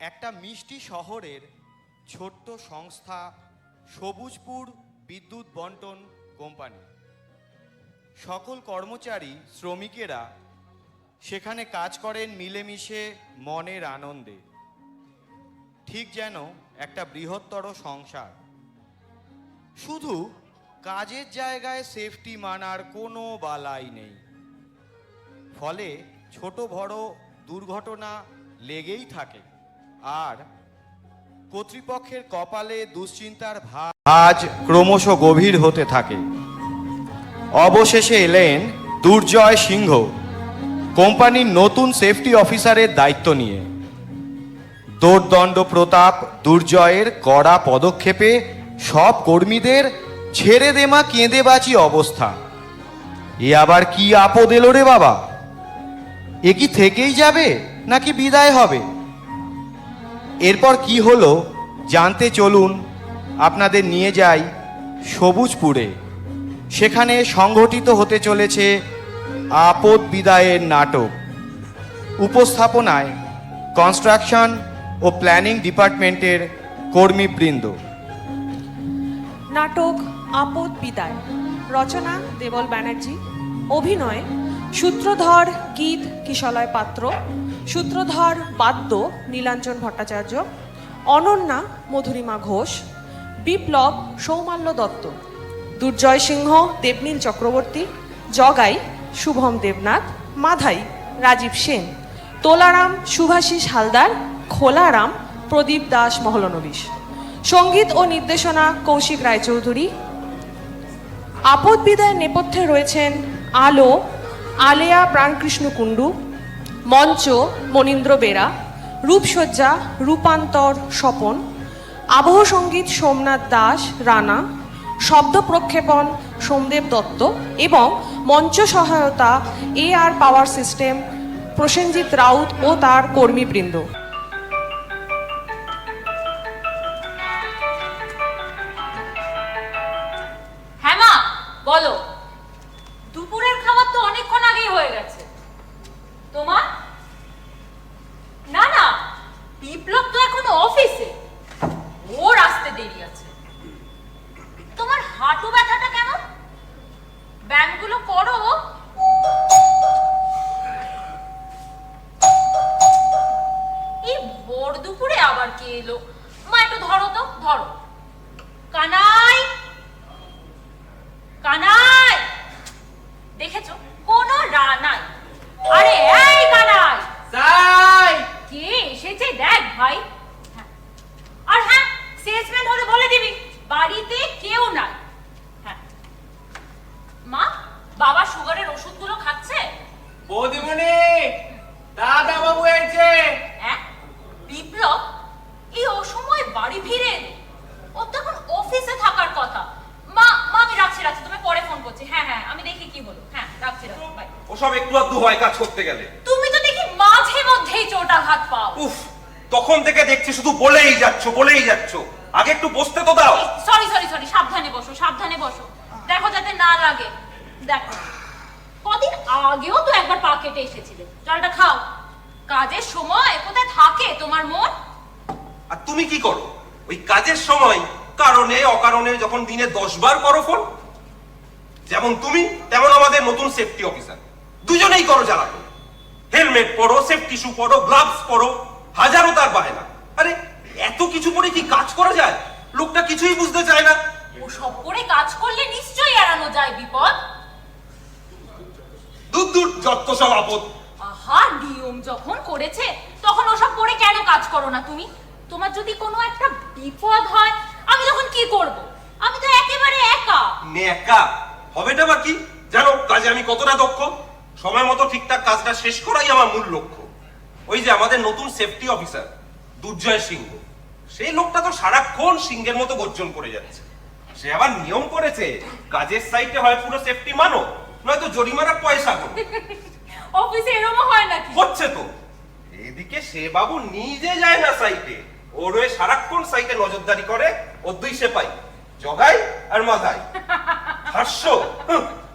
একটা মিষ্টি শহরের ছোট্ট সংস্থা সবুজপুর বিদ্যুৎ বন্টন কোম্পানি। সকল কর্মচারী, শ্রমিকেরা সেখানে কাজ করেন মিলেমিশে মনের আনন্দে। ঠিক যেন একটা বৃহত্তর সংসার। শুধু কাজের জায়গায় সেফটি মানার কোনো বালাই নেই। ফলে ছোট বড় দুর্ঘটনা লেগেই থাকে। আর কর্তৃপক্ষের কপালে দুশ্চিন্তার ভার আজ ক্রমশ গভীর হতে থাকে। অবশেষে এলেন দুর্জয় সিংহ, কোম্পানির নতুন সেফটি অফিসারের দায়িত্ব নিয়ে। দোর্দণ্ড প্রতাপ, দুর্জয়ের কড়া পদক্ষেপে সব কর্মীদের ছেড়ে দেমা কেঁদে বাঁচি অবস্থা। এ আবার কি আপদ এলো রে বাবা? এ কি থেকেই যাবে নাকি বিদায় হবে? এরপর কি হলো জানতে চলুন, আপনাদের নিয়ে যাই সবুজপুরে। সেখানে সংঘটিত হতে চলেছে আপদ বিদায়ের নাটক। উপস্থাপনায় কনস্ট্রাকশন ও প্ল্যানিং ডিপার্টমেন্টের কর্মীবৃন্দ। নাটক, আপদ বিদায়, রচনা, দেবল ব্যানার্জি, অভিনয়, সূত্রধর, গীত, কিশলয় পাত্র, সূত্রধর, বাদ্য, নীলাঞ্জন ভট্টাচার্য, অনন্যা, মধুরিমা ঘোষ, বিপ্লব, সৌমাল্য দত্ত, দুর্জয় সিংহ, দেবনীল চক্রবর্তী, জগাই, শুভম দেবনাথ, মাধাই, রাজীব সেন, তোলারাম সুভাষিস হালদার খোলারাম প্রদীপ দাস, মহলনবিশ। সংগীত ও নির্দেশনা, কৌশিক রায়চৌধুরী। আপদ বিদায়ের নেপথ্যে রয়েছেন আলো, আলেয়া প্রাণকৃষ্ণ কুণ্ডু, মঞ্চ, মনীন্দ্র বেরা, রূপসজ্জা, রূপান্তর স্বপন, আবহ সংগীত সোমনাথ দাস, রানা, শব্দ প্রক্ষেপণ সোমদেব দত্ত এবং মঞ্চ সহায়তা, A R power system, Prasenjit Raut ও তার কর্মীবৃন্দ। যাচ্ছ বলেই যাচ্ছ। আগে একটু বসতে তো দাও। সরি সরি সরি সাবধানে বসো সাবধানে বসো। দেখো যাতে না লাগে। দেখো কদিন আগেও তো একবার পা কেটে এসেছিলে। জলটা খাও। কাজের সময় কোথায় থাকে তোমার মন? আর তুমি কি করো? ওই কাজের সময় কারণে অকারণে যখন দিনে দশ বার করো ফোন যেমন তুমি তেমন আমাদের নতুন সেফটি অফিসার দুজনেই করো জ্বালানো হেলমেট পরো সেফটি শু পরো গ্লাভস পরো হাজারো তার বায়না। আরে এত কিছু পরে কি কাজ করা যায়? লোকটা কিছুই বুঝতে চায় না। ও সব করে কাজ করলে নিশ্চয়ই এড়ানো যায় বিপদ। দূর দূর যত সব আপদ। আহা নিয়ম যখন করেছে তখন ওসব করে কেন কাজ করো না তুমি? তোমার যদি কোনো একটা বিপদ হয় আমি তখন কি করব? আমি তো একেবারে একা। নেকা। হবেটা বা কি? জানো কাজে আমি কতটা দক্ষ? সময় মতো ঠিকঠাক কাজটা শেষ করাই আমার মূল লক্ষ্য। ওই যে আমাদের নতুন সেফটি অফিসার দুর্জয় সিংহ। সেই লোকটা তো সারাক্ষণ সিংহের মতো গর্জন করে যাচ্ছে। সে আবার নিয়ম করেছে কাজের সাইটে হয় পুরো সেফটি মানো নয়তো জরিমানার পয়সা করো। অফিসে এরকম হয় নাকি? হচ্ছে তো। এদিকে সে বাবু নিজে যায় না সাইটে ওর হয়ে সারাক্ষণ সাইটে নজরদারি করে ওর দুই সে পাই জগাই আর মাথাই হাস্য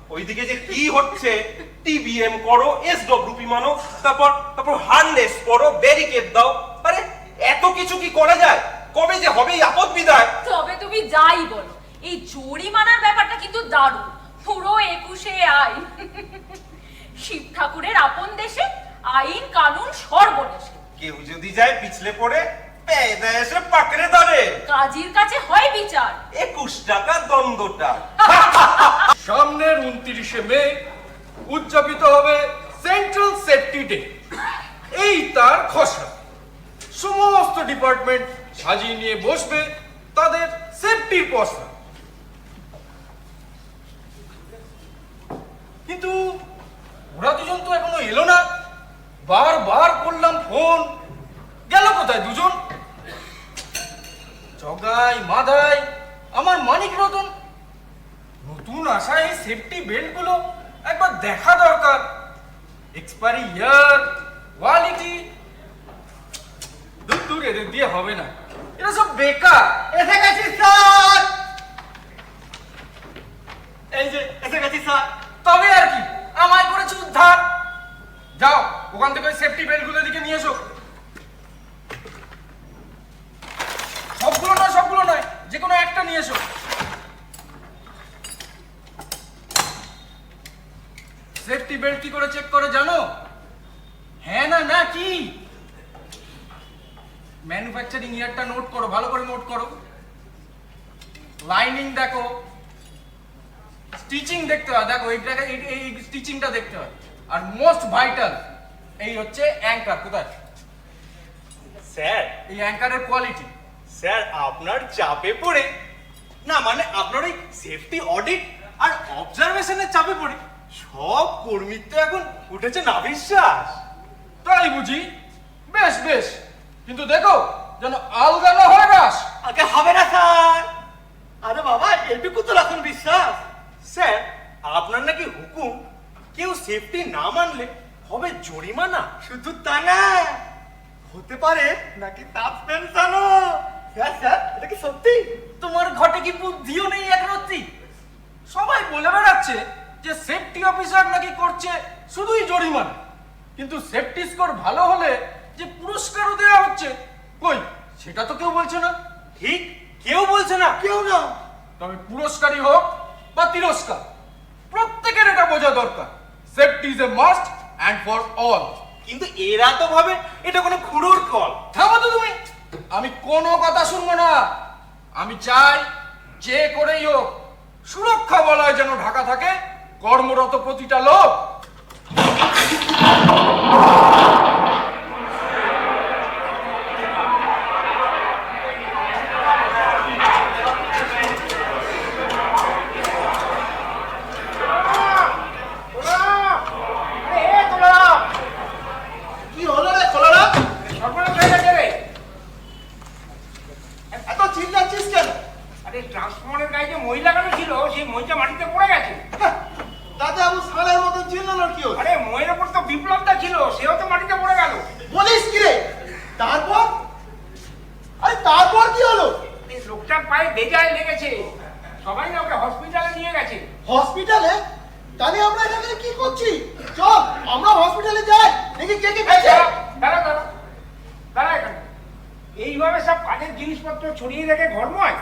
ওইদিকে যে কি হচ্ছে টিবিএম করো এস ডব্লিউপি মানো তারপর তারপর হার্নেস করো ব্যারিকেড দাও এত কিছু কি করা যায়? কবে যে হবে এই আপদ বিদায়? তবে তুমি যাই বলো। এই জরিমানার ব্যাপারটা কিন্তু দারুণ। পুরো একুশে আইন। শিব ঠাকুরের আপন দেশে আইন কানুন সর্বনেশে। কেউ যদি যায় পিছলে পড়ে পেয়ে এসে পাকড়ে ধরে। কাজীর কাছে হয় বিচার। একুশ টাকা দ্বন্দ্বটা। সামনের উনত্রিশে মে উদযাপিত হবে সেন্ট্রাল সেফটি ডে এই তার খসড়া। সমস্ত ডিপার্টমেন্ট সাজিয়ে নিয়ে বসবে তাদের সেফটির পসরা কিন্তু ওরা দুজন তো এখনও এলো না। বারবার করলাম ফোন, গেল কোথায় দুজন? জগাই মাদাই, আমার মানিক রতন। নতুন আসা এই সেফটি বেল্টগুলো একবার দেখা দরকার। এক্সপায়ারি ইয়ার কোয়ালিটি দূর দূর এদের দিয়ে হবে না। এটা সব বেকার। এসে গেছি স্যার। এই যে এসে গেছি স্যার। তবে আর কি আমায় করেছে উদ্ধার। যাও ওখান থেকে সেফটি বেল্টগুলো দিকে নিয়ে এসো। সবগুলো নয় সবগুলো নয় যে কোনো একটা নিয়ে এসো। সেফটি বেল্ট কি করে চেক করে জানো? হ্যাঁ না না কি? ম্যানুফ্যাকচারিং ইয়ারটা নোট করো ভালো করে নোট করো। লাইনিং দেখো। স্টিচিং দেখতে হয়। দেখো এই জায়গায় এই- এই স্টিচিংটা দেখতে হয়। আর মোস্ট ভাইটাল এই হচ্ছে অ্যাঙ্কার কোথায়? স্যার এই অ্যাঙ্কারের কোয়ালিটি স্যার আপনার চাপে পড়ে। না মানে আপনার ওই সেফটি অডিট আর অবজারভেশনের চাপে পড়ে। সব কর্মীর তো এখন উঠেছে না বিশ্বাস। তাই বুঝি। বেশ বেশ। কিন্তু দেখো যেন আলগা না হয় গাছ আগে হবে না স্যার। আরে বাবা এটুকু তো রাখুন বিশ্বাস। স্যার আপনার নাকি হুকুম কেউ সেফটি না মানলে হবে জরিমানা? শুধু তা না হতে পারে নাকি সাসপেনশনও স্যার স্যার এটা কি সত্যি? তোমার ঘটে কি বুদ্ধিও নেই একরত্তি সবাই বলে বেড়াচ্ছে যে সেফটি অফিসার নাকি করছে শুধুই জরিমানা। কিন্তু সেফটি স্কোর ভালো হলে যে পুরস্কারও দেওয়া হচ্ছে। কই? সেটা তো কেউ বলছে না। ঠিক কেউ বলছে না। কেউ না। তবে পুরস্কারই হোক বা তিরস্কার প্রত্যেকের এটা বোঝা দরকার। Safety is a must and for all কিন্তু এরা তো ভাবে এটা কোনো খুড়োর কল থামো তো তুমি। আমি কোনো কথা শুনব না। আমি চাই যে করেই হোক সুরক্ষা বলয় যেন ঢাকা থাকে। কর্মরত প্রতিটা লোক কি হলো রে খোলারা সর্বনাশ হয়ে গেছে রে এত চিল্লাচ্ছিস কেন আরে ট্রান্সফরমারের গায়ে যে মই লাগানো ছিল সেই মইটা মাটিতে পড়ে গেছে তাতে আবু সালের মতো চিল্লানোর কি হলো আরে মইয়ের ওপর তো বিপ্লবটা ছিল সেও তো মাটিতে পড়ে গেল বলিস কি রে তারপর আরে তারপর কি হলো এই লোকটার পায়ে বেজায় লেগেছে। সবাই না ওকে হসপিটালে নিয়ে গেছে। হসপিটালে তাহলে আমরা এখানে কি করছি? চল আমরা হসপিটালে যাই দেখি কে কে গেছে দাঁড়া, দাঁড়া দাঁড়া দাঁড়া এখানে। এইভাবে সব কাজের জিনিসপত্র ছড়িয়ে রেখে ঘরময়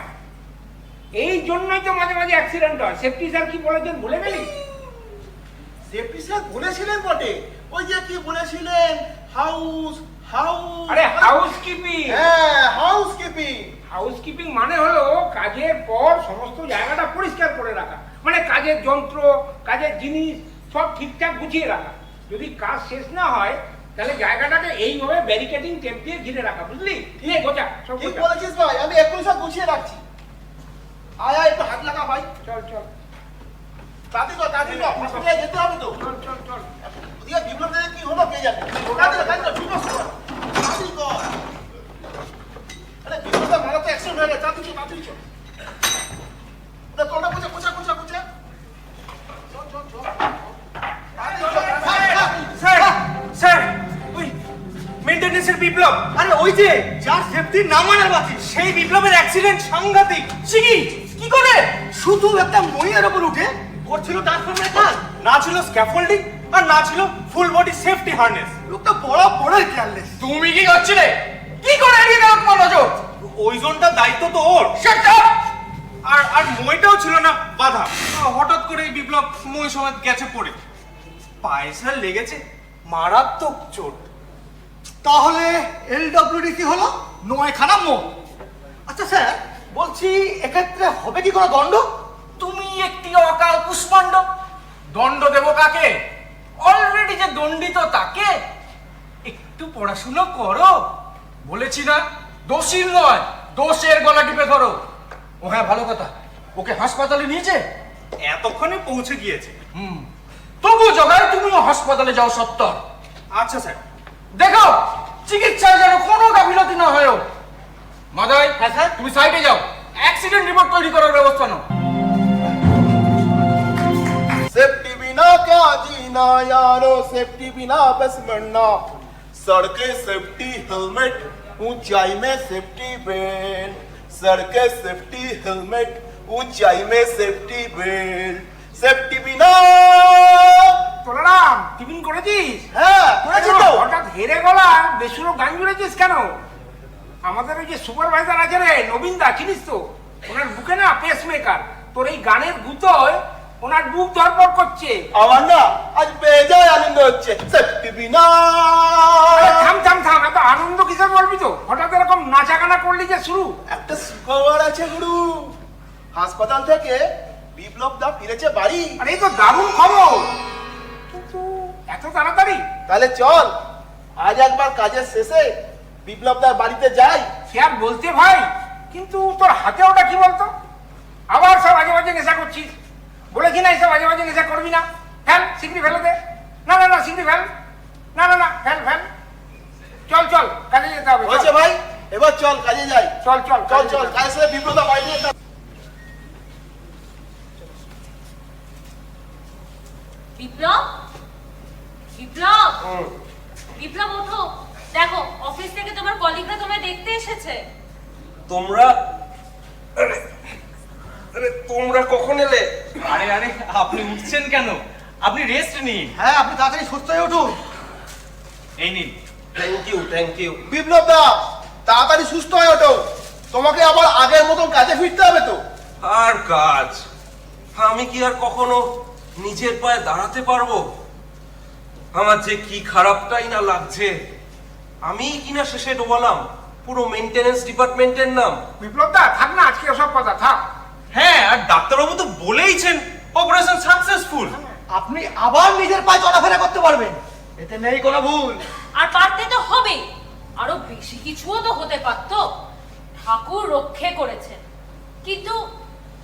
এই জন্যই তো মাঝে মাঝে অ্যাক্সিডেন্ট হয়। সেফটি স্যার কি বলেছেন ভুলে গেলি? সেফটি স্যার বলেছিলেন বটে। ওই যে কি বলেছিলেন? হাউস হাউস আরে হাউস কিপিং হ্যাঁ হাউস কিপিং হাউসকিপিং মানে হলো কাজের পর সমস্ত জায়গাটা পরিষ্কার করে রাখা। মানে কাজের যন্ত্র কাজের জিনিস সব ঠিকঠাক গুছিয়ে রাখা। যদি কাজ শেষ না হয় তাহলে জায়গাটাকে এইভাবে ব্যারিকেডিং টেপ দিয়ে ঘিরে রাখা বুঝলি? নিয়ে গোছা সব ঠিক বলেছিস ভাই আমি এক্ষুনি সব গুছিয়ে রাখছি। আয় আয় একটু হাত লাগা ভাই। চল চল। তাড়াতাড়ি কর তাড়াতাড়ি কর হসপিটালে যেতে হবে তো। চল চল চল। ওদিকে বিপ্লব কি হলো কে জানে? তাড়াতাড়ি তাড়াতাড়ি কর, দ্রুত কর। তাড়াতাড়ি কর মেনটেনেন্সের বিপ্লব। আরে ওই যে যার সেফটির নাম মানার বাকি সেই বিপ্লবের অ্যাক্সিডেন্ট সাংঘাতিক। সিগি কি করে? শুধু একটা মইয়ের ওপর উঠে করছিল ট্রান্সফর্মের কাজ না ছিল স্ক্যাফোল্ডিং আর না ছিল ফুল বডি সেফটি হার্নেস লোকটা বড় বড় কেয়ারলেস তুমি কি করছিলে? কি করে এড়িয়ে গেল তোমার নজর? ওই জোনটার দায়িত্ব তো ওর। আর আর মইটাও ছিল না বাধা। হঠাৎ করে এই বিপ্লব মই সময় গেছে পড়ে। পায়সা লেগেছে মারাত্মক চোট। তাহলে এলডব্লিউডি কি হলো? নয়খানা মো আচ্ছা স্যার বলছি এক্ষেত্রে হবে কি কোনো দণ্ড? তুমি একটি অকাল কুষ্মাণ্ড দণ্ড দেব কাকে? অলরেডি যে দণ্ডিত তাকে? একটু পড়াশুনো করো। বলেছি না দোষীর নয় দোষের গলা টিপে ধরো। ও হ্যাঁ ভালো কথা। ওকে হাসপাতালে নিয়েছে এতক্ষণে পৌঁছে গিয়েছে। হুম। তবু জগায় তুমি হাসপাতালে যাও সত্তর। আচ্ছা স্যার। দেখো চিকিৎসায় যেন কোনো গাফিলতি না হয়। মাদাই হ্যাঁ স্যার। তুমি সাইডে যাও। অ্যাক্সিডেন্ট রিপোর্ট তৈরি করার ব্যবস্থা নাও। সেফটি বিনা কে না ইয়ারো সেফটি বিনা বস মরনা सड़के सेफ्टी हेलमेट ऊंचाई में सेफ्टी बेल्ट सड़के सेफ्टी हेलमेट ऊंचाई में सेफ्टी बेल्ट सेफ्टी बिना তোলারাম টিফিন করেছিস হ্যাঁ করেছি তো হঠাৎ হেরে গলা বেসুরো গান জুড়েছিস কেন আমাদের ওই যে সুপারভাইজার আছে রে নবীন দা চিনিস তো ওনার বুকে না পেস মেকার তোর এই গানের গুতোয় ওনার বুক ধরপড় করছে। আমার না আজ বেজায় আনন্দ হচ্ছে। বিনা থাম থাম থাম এত আনন্দ কিসের বলবি তো? হঠাৎ এরকম নাচা গানা করলি যে শুরু। একটা সুখবর আছে গুরু। হাসপাতাল থেকে বিপ্লব দা ফিরেছে বাড়ি। আরে এই তো দারুণ খবর। কিন্তু এত তাড়াতাড়ি? তাহলে চল আজ একবার কাজের শেষে বিপ্লব দার বাড়িতে যাই। সে আর বলতে ভাই কিন্তু তোর হাতে ওটা কি বলতো? আবার সব আজে বাজে নেশা করছিস। বলেছি না এসব আজে বাজে নেশা করবি না। ফেল সিগড়ি ফেলে দে। না না না সিগড়ি ফেল। না না না ফেল ফেল। চল চল কাজে যেতে হবে হয়েছে ভাই এবার চল কাজে যাই। চল চল চল চল। কাজের সাথে বিপ্লব দা বাড়িতে যেতে হবে। বিপ্লব? বিপ্লব বিপ্লব ওঠো। দেখো অফিস থেকে তোমার কলিগরা তোমায় দেখতে এসেছে। তোমরা আরে, তোমরা কখন এলে? আরে আরে আপনি উঠছেন কেন? আপনি রেস্ট নিন। হ্যাঁ আপনি তাড়াতাড়ি সুস্থ হয়ে উঠুন। এই নিন। Thank you thank you Biplab da তাড়াতাড়ি সুস্থ হয়ে ওঠো। তোমাকে আবার আগের মতন কাজে ফিরতে হবে তো। আর কাজ? আমি কি আর কখনো নিজের পায়ে দাঁড়াতে পারব? আমার যে কি খারাপটাই না লাগছে। আমি কিনা শেষে ডোবালাম। পুরো মেনটেনেন্স ডিপার্টমেন্টের নাম। বিপ্লব দা থাক না আজকে সব কথা থাক। হ্যাঁ আর ডাক্তারবাবু তো বলেইছেন অপারেশন সাকসেসফুল আপনি আবার নিজের পায়ে চলাফেরা করতে পারবেন। এতে নেই কোনো ভুল। আর পারতে তো হবে আরও বেশি কিছুও তো হতে পারতো। ঠাকুর রক্ষে করেছেন। কিন্তু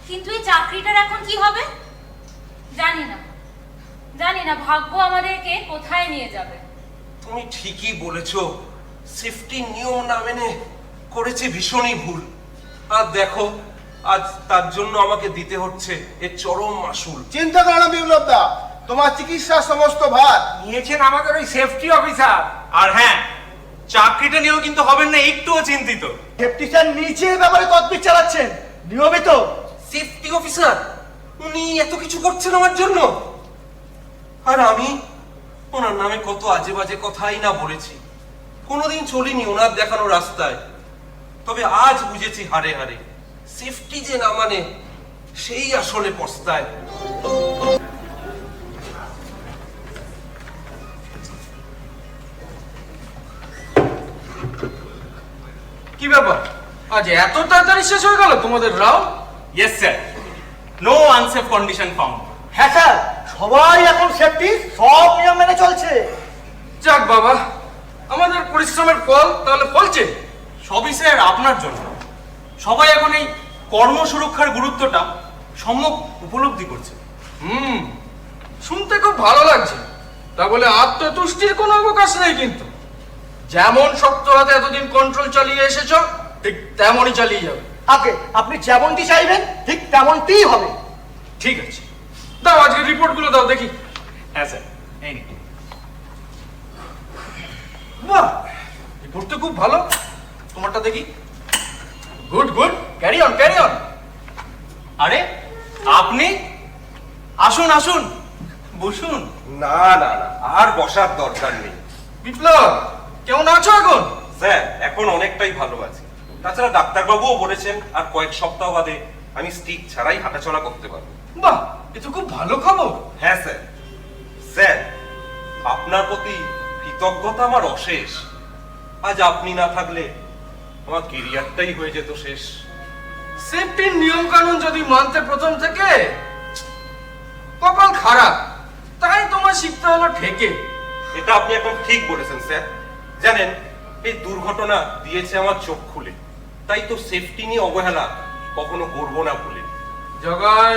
কিন্তু এই চাকরিটার এখন কি হবে? জানি না। জানি না ভাগ্য আমাদেরকে কোথায় নিয়ে যাবে। তুমি ঠিকই বলেছ সেফটি নিয়ম না মেনে করেছে ভীষণই ভুল। আর দেখো আজ তার জন্য আমাকে দিতে হচ্ছে এর চরম মাসুল চিন্তা করো না বিপ্লব দা তোমার চিকিৎসার সমস্ত ভার। নিয়েছেন আমাদের ওই সেফটি অফিসার আর হ্যাঁ চাকরিটা নিয়েও কিন্তু হবেন না একটুও চিন্তিত। সেফটিশন নিচে এ ব্যাপারে তদবির চালাচ্ছেন। নিয়মিত। সেফটি অফিসার উনি এত কিছু করছেন আমার জন্য? আর আমি ওনার নামে কত আজে বাজে কথাই না বলেছি। কোনোদিন চলিনি ওনার দেখানো রাস্তায়। তবে আজ বুঝেছি হারে হারে। সেফটি যে না মানে সেই আসলে পস্তায়। কি ব্যাপার? আজ এত তাড়াতাড়ি শেষ হয়ে গেল তোমাদের round yes sir no unsafe condition found হ্যাঁ স্যার সবাই এখন সেফটি সব নিয়ম মেনে চলছে। যাক বাবা আমাদের পরিশ্রমের ফল তাহলে ফলছে। সবই স্যার আপনার জন্য। সবাই এখন এই কর্ম সুরক্ষার গুরুত্বটা সম্যক উপলব্ধি করছে। হুম শুনতে খুব ভালো লাগছে। তা বলে আত্মতুষ্টির কোনো অবকাশ নেই কিন্তু। যেমন শক্ত হাতে এতদিন কন্ট্রোল চালিয়ে এসেছ ঠিক তেমনই চালিয়ে যাবে। আগে আপনি যেমনটি চাইবেন ঠিক তেমনটিই হবে। ঠিক আছে। দাও আজকে রিপোর্টগুলো দাও দেখি। হ্যাঁ স্যার এই নিন। বাহ রিপোর্ট তো খুব ভালো। তোমারটা দেখি। Good good carry on carry on আরে আপনি? আসুন আসুন। বসুন। না না না আর বসার দরকার নেই। বিপ্লব কেমন আছো এখন? স্যার এখন অনেকটাই ভালো আছি। তাছাড়া ডাক্তারবাবুও বলেছেন আর কয়েক সপ্তাহ বাদে আমি স্টিক ছাড়াই হাঁটাচলা করতে পারব। বাহ এ তো খুব ভালো খবর। হ্যাঁ স্যার। স্যার আপনার প্রতি কৃতজ্ঞতা আমার অশেষ। আজ আপনি না থাকলে আমার কেরিয়ারটাই হয়ে যেত শেষ। সেফটির নিয়ম কানুন যদি মানতে প্রথম থেকে কপাল খারাপ। তাই তোমার শিখতে হলো ঠেকে। এটা আপনি একদম ঠিক বলেছেন স্যার। জানেন এই দুর্ঘটনা দিয়েছে আমার চোখ খুলে। তাই তো সেফটি নিয়ে অবহেলা কখনো করব না ভুলে জগাই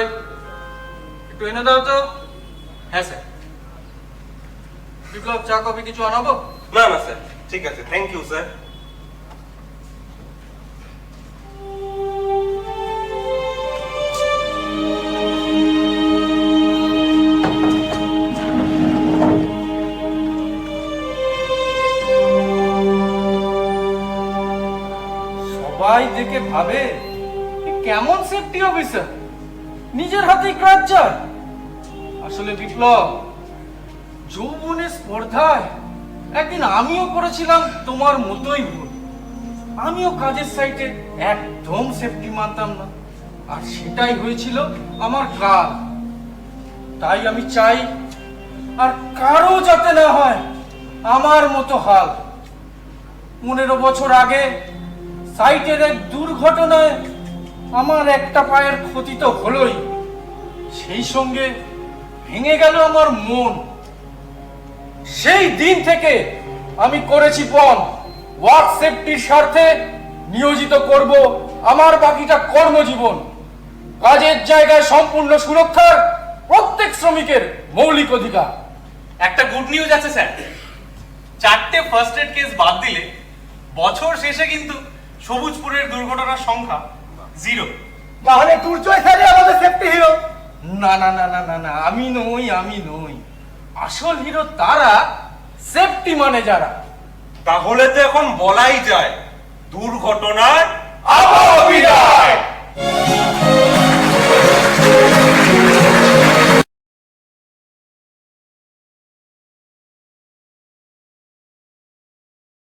একটু এনে দাও তো। হ্যাঁ স্যার। বিপ্লব চা কফি কিছু আনাবো? না না স্যার। ঠিক আছে থ্যাংক ইউ স্যার ভাবে কেমন সেফটি অফিসার নিজের হাতেই ক্রাচ্চার আসলে বিপ্লব, যৌবনের স্পর্ধায় একদিন আমিও করেছিলাম তোমার মতোই ভুল। আমিও কাজের সাইটে একদম সেফটি মানতাম না। আর সেটাই হয়েছিল আমার কাল তাই আমি চাই, আর কারও যাতে না হয়, আমার মতো হাল। পনেরো বছর আগে সাইটের এক দুর্ঘটনায় আমার একটা পায়ের ক্ষতি তো হলোই। সেই সঙ্গে ভেঙে গেল আমার মন। সেই দিন থেকে আমি করেছি পণ ওয়ার্ক সেফটির স্বার্থে নিয়োজিত করব আমার বাকিটা কর্মজীবন। কাজের জায়গায় সম্পূর্ণ সুরক্ষার প্রত্যেক শ্রমিকের মৌলিক অধিকার। একটা গুড নিউজ আছে স্যার চারটে ফার্স্ট এড কেস বাদ দিলে বছর শেষে কিন্তু সবুজপুরের দুর্ঘটনার সংখ্যা জিরো তাহলে দুর্জয় স্যারই আমাদের সেফটি হিরো না না না না না না আমি নই আমি নই। আসল হিরো তারা সেফটি মানে যারা। তাহলে তো এখন বলাই যায় দুর্ঘটনায় আবহাওয়া বিদায়।